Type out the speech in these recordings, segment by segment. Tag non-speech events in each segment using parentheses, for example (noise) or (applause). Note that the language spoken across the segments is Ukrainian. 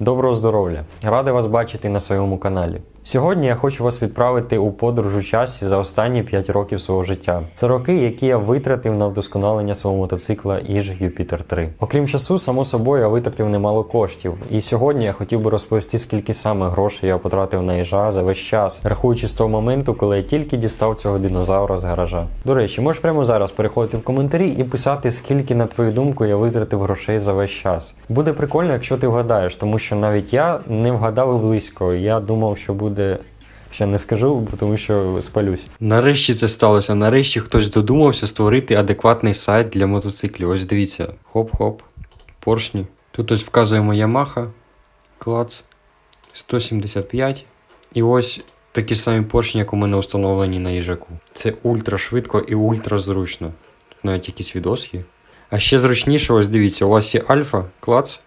Доброго здоров'я! Радий вас бачити на своєму каналі. Сьогодні я хочу вас відправити у подорож у часі за останні 5 років свого життя. Це роки, які я витратив на вдосконалення свого мотоцикла Іж Юпітер 3. Окрім часу, само собою, я витратив немало коштів. І сьогодні я хотів би розповісти, скільки саме грошей я потратив на їжа за весь час, рахуючи з того моменту, коли я тільки дістав цього динозавра з гаража. До речі, можеш прямо зараз переходити в коментарі і писати, скільки, на твою думку, я витратив грошей за весь час. Буде прикольно, якщо ти вгадаєш, тому що навіть я не вгадав і близько. Я думав, що буде. Ще не скажу, тому що спалюсь. Нарешті це сталося. Нарешті хтось додумався створити адекватний сайт для мотоциклів. Ось дивіться. Хоп-хоп. Поршні. Тут ось вказуємо Yamaha. Клац. 175. І ось такі самі поршні, як у мене встановлені на їжаку. Це ультра швидко і ультра зручно. Тут навіть якийсь відос є. А ще зручніше, ось дивіться, у вас є альфа, клац.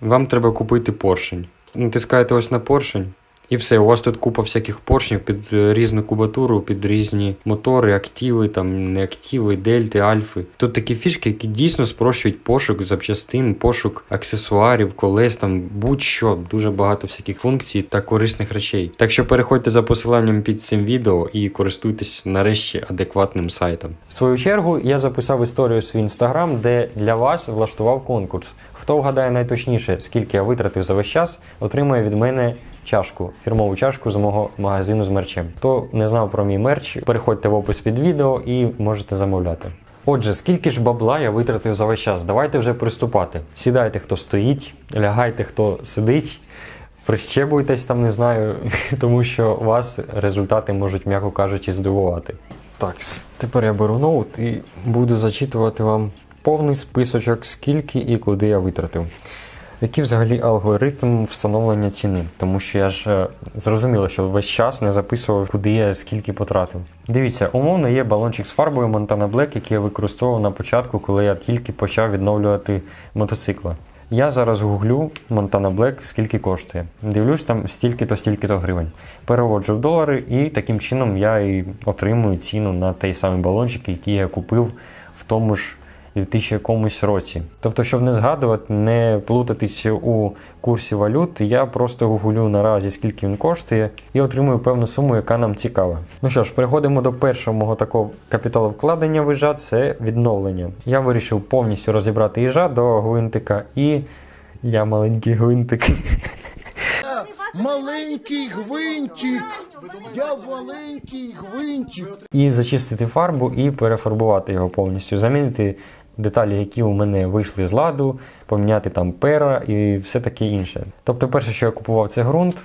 Вам треба купити поршень. Натискаєте ось на поршень. І все, у вас тут купа всяких поршнів під е, різну кубатуру, під різні мотори, активи, там не активи, дельти, альфи. Тут такі фішки, які дійсно спрощують пошук запчастин, пошук аксесуарів, колес, там будь-що, дуже багато всяких функцій та корисних речей. Так що переходьте за посиланням під цим відео і користуйтесь нарешті адекватним сайтом. В свою чергу я записав історію свій інстаграм, де для вас влаштував конкурс. Хто вгадає найточніше, скільки я витратив за весь час, отримує від мене чашку, фірмову чашку з мого магазину з мерчем. Хто не знав про мій мерч, переходьте в опис під відео і можете замовляти. Отже, скільки ж бабла я витратив за весь час? Давайте вже приступати. Сідайте, хто стоїть, лягайте, хто сидить, прищебуйтесь там, не знаю, (laughs) тому що вас результати можуть, м'яко кажучи, здивувати. Так, тепер я беру ноут і буду зачитувати вам повний списочок, скільки і куди я витратив. Який взагалі алгоритм встановлення ціни? Тому що я ж е, зрозуміло, що весь час не записував, куди я скільки потратив. Дивіться, умовно є балончик з фарбою Montana Black, який я використовував на початку, коли я тільки почав відновлювати мотоцикла. Я зараз гуглю Montana Black, скільки коштує. Дивлюсь там стільки-то, стільки-то гривень. Переводжу в долари, і таким чином я і отримую ціну на той самий балончик, який я купив в тому ж 2000 якомусь році. Тобто, щоб не згадувати, не плутатися у курсі валют, я просто гуглю наразі, скільки він коштує, і отримую певну суму, яка нам цікава. Ну що ж, переходимо до першого мого такого капіталовкладення в їжа, це відновлення. Я вирішив повністю розібрати їжа до гвинтика, і я маленький гвинтик. Маленький гвинтик. Я маленький гвинтик. і зачистити фарбу і перефарбувати його повністю, замінити деталі, які у мене вийшли з ладу, поміняти там пера і все таке інше. Тобто, перше, що я купував, це ґрунт.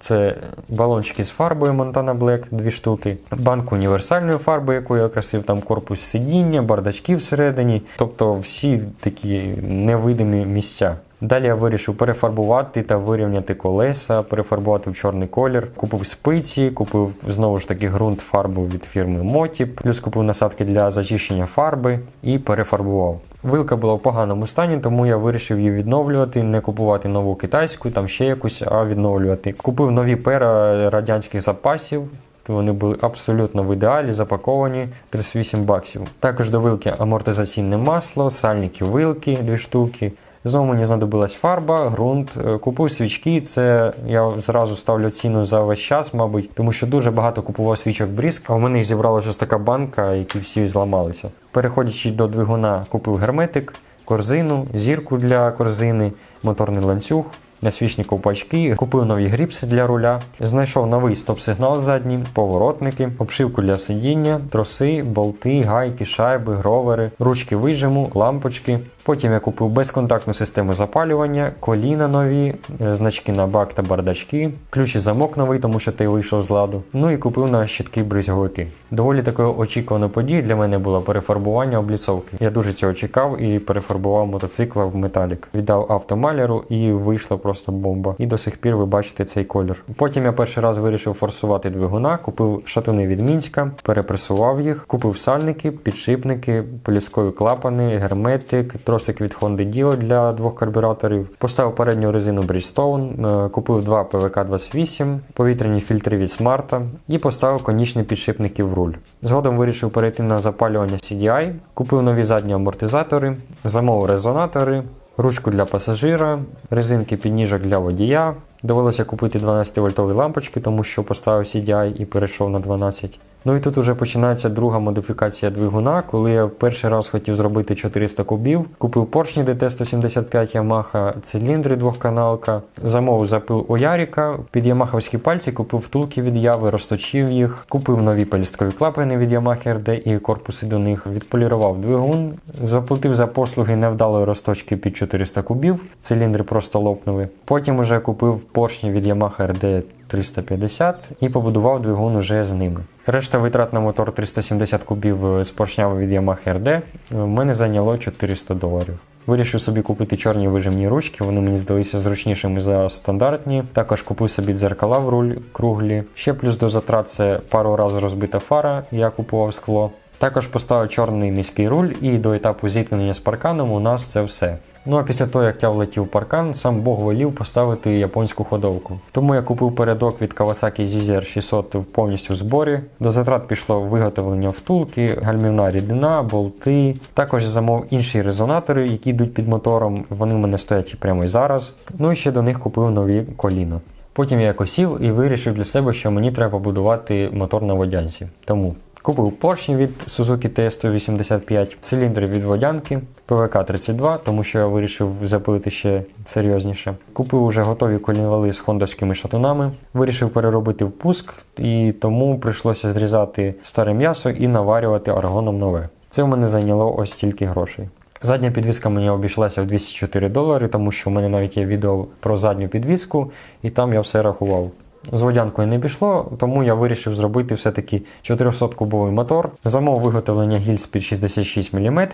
Це балончики з фарбою Montana Black, дві штуки, банку універсальної фарби, яку я красив, там корпус сидіння, бардачки всередині, тобто всі такі невидимі місця. Далі я вирішив перефарбувати та вирівняти колеса, перефарбувати в чорний колір. Купив спиці, купив знову ж таки ґрунт фарбу від фірми Мотіп, плюс купив насадки для зачищення фарби і перефарбував. Вилка була в поганому стані, тому я вирішив її відновлювати, не купувати нову китайську, там ще якусь, а відновлювати. Купив нові пера радянських запасів. Вони були абсолютно в ідеалі, запаковані 38 баксів. Також до вилки амортизаційне масло, сальники вилки, дві штуки. Знову мені знадобилась фарба, ґрунт. Е, Купив свічки. Це я зразу ставлю ціну за весь час, мабуть, тому що дуже багато купував свічок бріск, а в мене їх зібралася ось така банка, які всі зламалися. Переходячи до двигуна, купив герметик, корзину, зірку для корзини, моторний ланцюг. Насвічні ковпачки, купив нові гріпси для руля, знайшов новий стоп-сигнал задній, поворотники, обшивку для сидіння, троси, болти, гайки, шайби, гровери, ручки вижиму, лампочки. Потім я купив безконтактну систему запалювання, коліна нові, е, значки на бак та бардачки, ключ і замок новий, тому що той вийшов з ладу. Ну і купив на щитки бризговики. Доволі такою очікуваною подією для мене було перефарбування обліцовки. Я дуже цього чекав і перефарбував мотоцикла в металік. Віддав автомаляру і вийшла просто бомба. І до сих пір ви бачите цей колір. Потім я перший раз вирішив форсувати двигуна, купив шатуни від Мінська, перепресував їх, купив сальники, підшипники, поліскові клапани, герметик, тросик від Honda Dio для двох карбюраторів. Поставив передню резину Bridgestone, е, купив два ПВК 28, повітряні фільтри від Смарта і поставив конічні підшипники в руль. Згодом вирішив перейти на запалювання CDI, купив нові задні амортизатори, замовив резонатори. ручку для пасажира, резинки підніжок для водія. Довелося купити 12-вольтові лампочки, тому що поставив CDI і перейшов на 12. Ну і тут уже починається друга модифікація двигуна, коли я перший раз хотів зробити 400 кубів. Купив поршні DT175 Yamaha, циліндри двохканалка, замовив запил у Яріка, під ямаховські пальці купив втулки від яви, розточив їх, купив нові полісткові клапани від Yamaha RD і корпуси до них, відполірував двигун, заплатив за послуги невдалої розточки під 400 кубів, циліндри просто лопнули. Потім уже купив поршні від Yamaha RD 350 і побудував двигун уже з ними. Решта витрат на мотор 370 кубів е, з поршнями від Yamaha RD е, мене зайняло 400 доларів. Вирішив собі купити чорні вижимні ручки, вони мені здалися зручнішими за стандартні. Також купив собі дзеркала в руль круглі. Ще плюс до затрат це пару разів розбита фара, я купував скло. Також поставив чорний низький руль, і до етапу зіткнення з парканом у нас це все. Ну а після того, як я влетів в паркан, сам Бог волів поставити японську ходовку. Тому я купив передок від Kawasaki ZZR 600 в повністю в зборі. До затрат пішло виготовлення втулки, гальмівна рідина, болти. Також замов інші резонатори, які йдуть під мотором. Вони в мене стоять прямо і зараз. Ну і ще до них купив нові коліна. Потім я якось сів і вирішив для себе, що мені треба побудувати мотор на водянці. Тому Купив поршні від Suzuki T185, циліндри від водянки, ПВК-32, тому що я вирішив запилити ще серйозніше. Купив уже готові колінвали з хондовськими шатунами, вирішив переробити впуск, і тому прийшлося зрізати старе м'ясо і наварювати аргоном нове. Це в мене зайняло ось стільки грошей. Задня підвіска мені обійшлася в 204 долари, тому що в мене навіть є відео про задню підвіску, і там я все рахував. З водянкою не пішло, тому я вирішив зробити все-таки 400-кубовий мотор. Замов виготовлення гільз під 66 мм,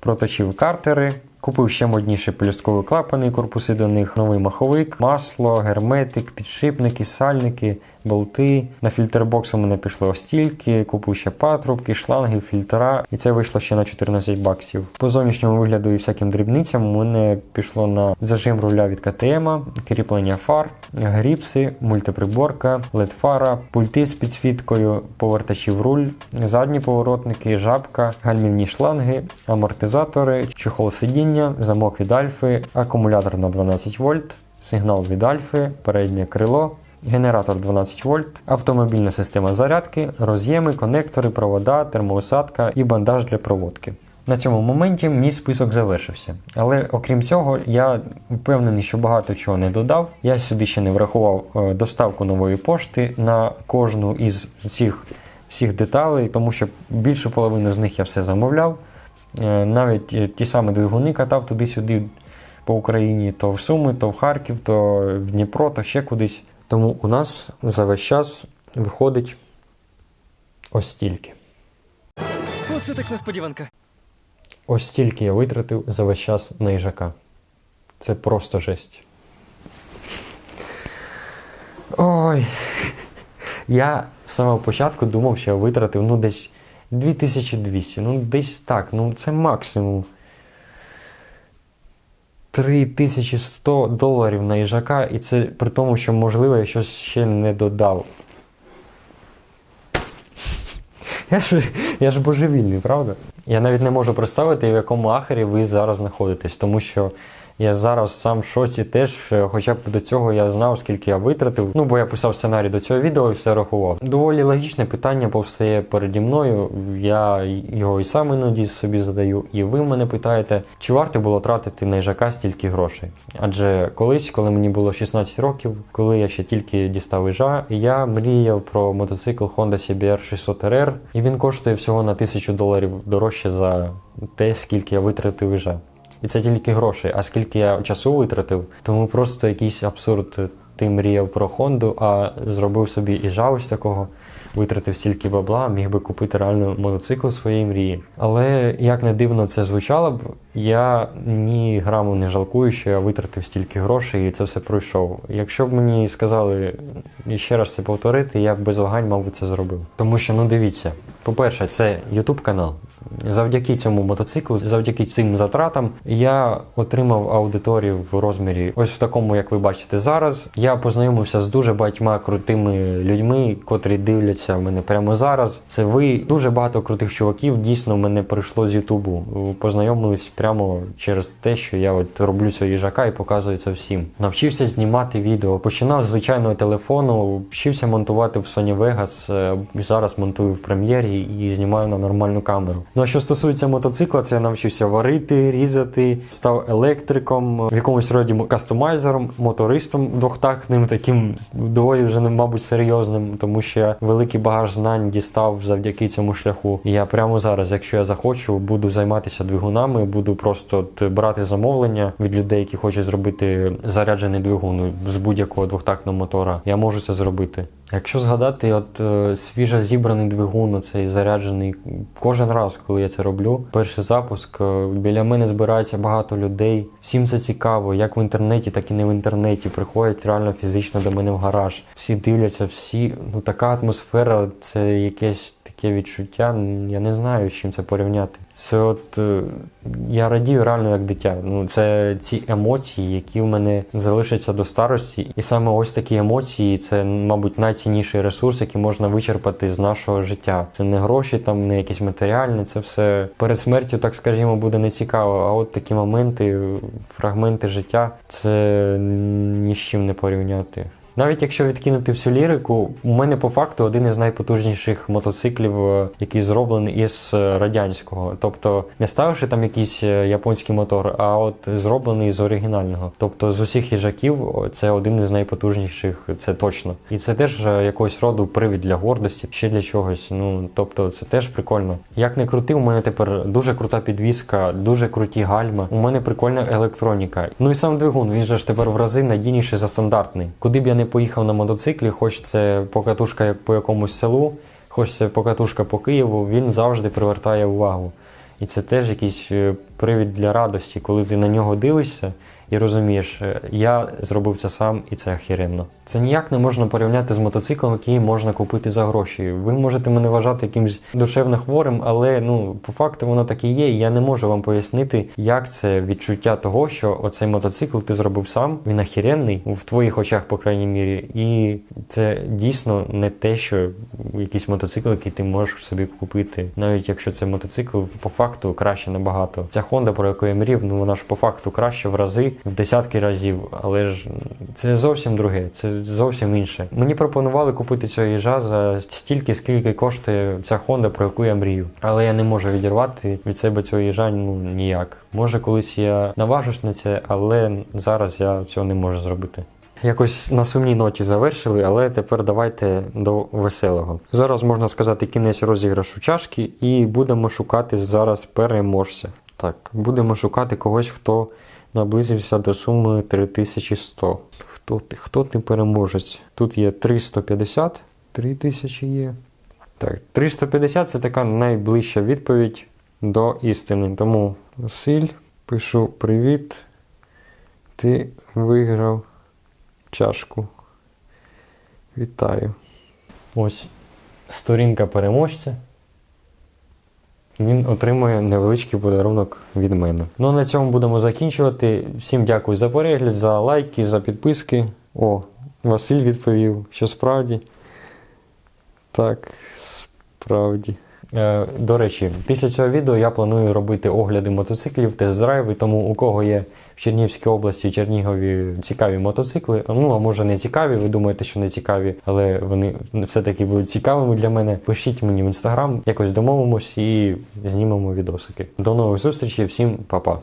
проточив картери, купив ще модніші пелюсткові клапани, корпуси до них, новий маховик, масло, герметик, підшипники, сальники, болти. На фільтрбокс у мене пішло стільки, купив ще патрубки, шланги, фільтра, і це вийшло ще на 14 баксів. По зовнішньому вигляду і всяким дрібницям у мене пішло на зажим руля від КТМ, кріплення фар, гріпси, мультиприборка, LED-фара, пульти з підсвіткою, повертачів руль, задні поворотники, жабка, гальмівні шланги, амортизатори, чохол сидіння, замок від альфи, акумулятор на 12 вольт, сигнал від альфи, переднє крило. Генератор 12 вольт, автомобільна система зарядки, роз'єми, конектори, провода, термоусадка і бандаж для проводки. На цьому моменті мій список завершився. Але окрім цього, я впевнений, що багато чого не додав. Я сюди ще не врахував е, доставку нової пошти на кожну із цих всіх деталей, тому що більшу половину з них я все замовляв. Е, Навіть е, ті самі двигуни катав туди-сюди по Україні, то в Суми, то в Харків, то в Дніпро, то ще кудись. Тому у нас за весь час виходить ось стільки. Оце так несподіванка. Ось стільки я витратив за весь час на їжака. Це просто жесть. Ой. Я з самого початку думав, що я витратив ну, десь 2200, ну десь так, ну це максимум. 3100 доларів на їжака, і це при тому, що, можливо, я щось ще не додав. (laughs) Я ж, я ж божевільний, правда? Я навіть не можу представити, в якому ахері ви зараз знаходитесь, тому що я зараз сам в шоці теж, е, хоча б до цього я знав, скільки я витратив. Ну, бо я писав сценарій до цього відео і все рахував. Доволі логічне питання повстає переді мною. Я його і сам іноді собі задаю, і ви мене питаєте, чи варто було тратити на їжака стільки грошей? Адже колись, коли мені було 16 років, коли я ще тільки дістав їжа, я мріяв про мотоцикл Honda CBR 600 RR, і він коштує всього на 1000 доларів дорожче за те, скільки я витратив їжа. І це тільки грошей, а скільки я часу витратив, тому просто якийсь абсурд. Ти мріяв про Хонду, а зробив собі і ось такого, витратив стільки бабла, міг би купити реально мотоцикл своєї мрії. Але як не дивно це звучало б, я ні граму не жалкую, що я витратив стільки грошей і це все пройшов. Якщо б мені сказали ще раз це повторити, я б без вагань, мабуть, це зробив. Тому що, ну дивіться, по-перше, це YouTube канал. Завдяки цьому мотоциклу, завдяки цим затратам, я отримав аудиторію в розмірі ось в такому, як ви бачите зараз. Я познайомився з дуже багатьма крутими людьми, котрі дивляться мене прямо зараз. Це ви дуже багато крутих чуваків. Дійсно, мене прийшло з Ютубу. Познайомились прямо через те, що я от роблю цього їжака і показую це всім. Навчився знімати відео. Починав з звичайного телефону, вчився монтувати в Sony Vegas. е, Зараз монтую в прем'єрі і знімаю на нормальну камеру. Ну що стосується мотоцикла, це я навчився варити, різати, став електриком, в якомусь роді кастомайзером, мотористом двохтактним, таким доволі вже мабуть серйозним, тому що я великий багаж знань дістав завдяки цьому шляху. І я прямо зараз, якщо я захочу, буду займатися двигунами, буду просто брати замовлення від людей, які хочуть зробити заряджений двигун з будь-якого двохтактного мотора. Я можу це зробити. Якщо згадати, от е, свіжо зібраний двигун, цей заряджений кожен раз, коли я це роблю, перший запуск е, біля мене збирається багато людей. Всім це цікаво, як в інтернеті, так і не в інтернеті. Приходять реально фізично до мене в гараж. Всі дивляться, всі ну така атмосфера, це якесь таке відчуття. Я не знаю, з чим це порівняти. Це от е, я радію реально як дитя. Ну це ці емоції, які в мене залишаться до старості, і саме ось такі емоції, це, мабуть, найцінніший ресурс, який можна вичерпати з нашого життя. Це не гроші, там не якісь матеріальне, це все перед смертю, так скажімо, буде не цікаво. А от такі моменти, фрагменти життя, це ні з чим не порівняти. Навіть якщо відкинути всю лірику, у мене по факту один із найпотужніших мотоциклів, е, який зроблений із е, радянського. Тобто не ставивши там якийсь е, японський мотор, а от зроблений з оригінального. Тобто з усіх їжаків це один із найпотужніших, це точно. І це теж якогось роду привід для гордості, ще для чогось. Ну тобто, це теж прикольно. Як не крути, у мене тепер дуже крута підвіска, дуже круті гальма. У мене прикольна електроніка. Ну і сам двигун, він же ж тепер в рази надійніший за стандартний. Куди б я не поїхав на мотоциклі, хоч це покатушка по якомусь селу, хоч це покатушка по Києву, він завжди привертає увагу. І це теж якийсь е, привід для радості, коли ти на нього дивишся і розумієш, е, я зробив це сам, і це охеренно. Це ніяк не можна порівняти з мотоциклом, який можна купити за гроші. Ви можете мене вважати якимось душевно хворим, але ну по факту воно так і є. І я не можу вам пояснити, як це відчуття того, що оцей мотоцикл ти зробив сам. Він охеренний в твоїх очах, по крайній мірі, і це дійсно не те, що якийсь мотоцикл, який ти можеш собі купити, навіть якщо це мотоцикл по факту краще набагато. Ця Honda, про яку я мрів, ну вона ж по факту краще в рази, в десятки разів, але ж це зовсім друге, це зовсім інше. Мені пропонували купити цього їжа за стільки, скільки коштує ця Honda, про яку я мрію. Але я не можу відірвати від себе цього їжа ну ніяк. Може, колись я наважусь на це, але зараз я цього не можу зробити. Якось на сумній ноті завершили, але тепер давайте до веселого. Зараз можна сказати кінець розіграшу чашки, і будемо шукати зараз переможця. Так, будемо шукати когось, хто наблизився до суми 3100. Хто ти? Хто ти переможець? Тут є 350, 3000 є. Так, 350 це така найближча відповідь до істини. Тому Василь, пишу привіт. Ти виграв чашку. Вітаю. Ось сторінка переможця. Він отримує невеличкий подарунок від мене. Ну а на цьому будемо закінчувати. Всім дякую за перегляд, за лайки, за підписки. О, Василь відповів, що справді. Так, справді. Е, до речі, після цього відео я планую робити огляди мотоциклів, тест-драйви, тому у кого є в Чернігівській області, Чернігові цікаві мотоцикли, ну а може не цікаві, ви думаєте, що не цікаві, але вони все-таки будуть цікавими для мене. Пишіть мені в інстаграм, якось домовимось і знімемо відосики. До нових зустрічей, всім па-па.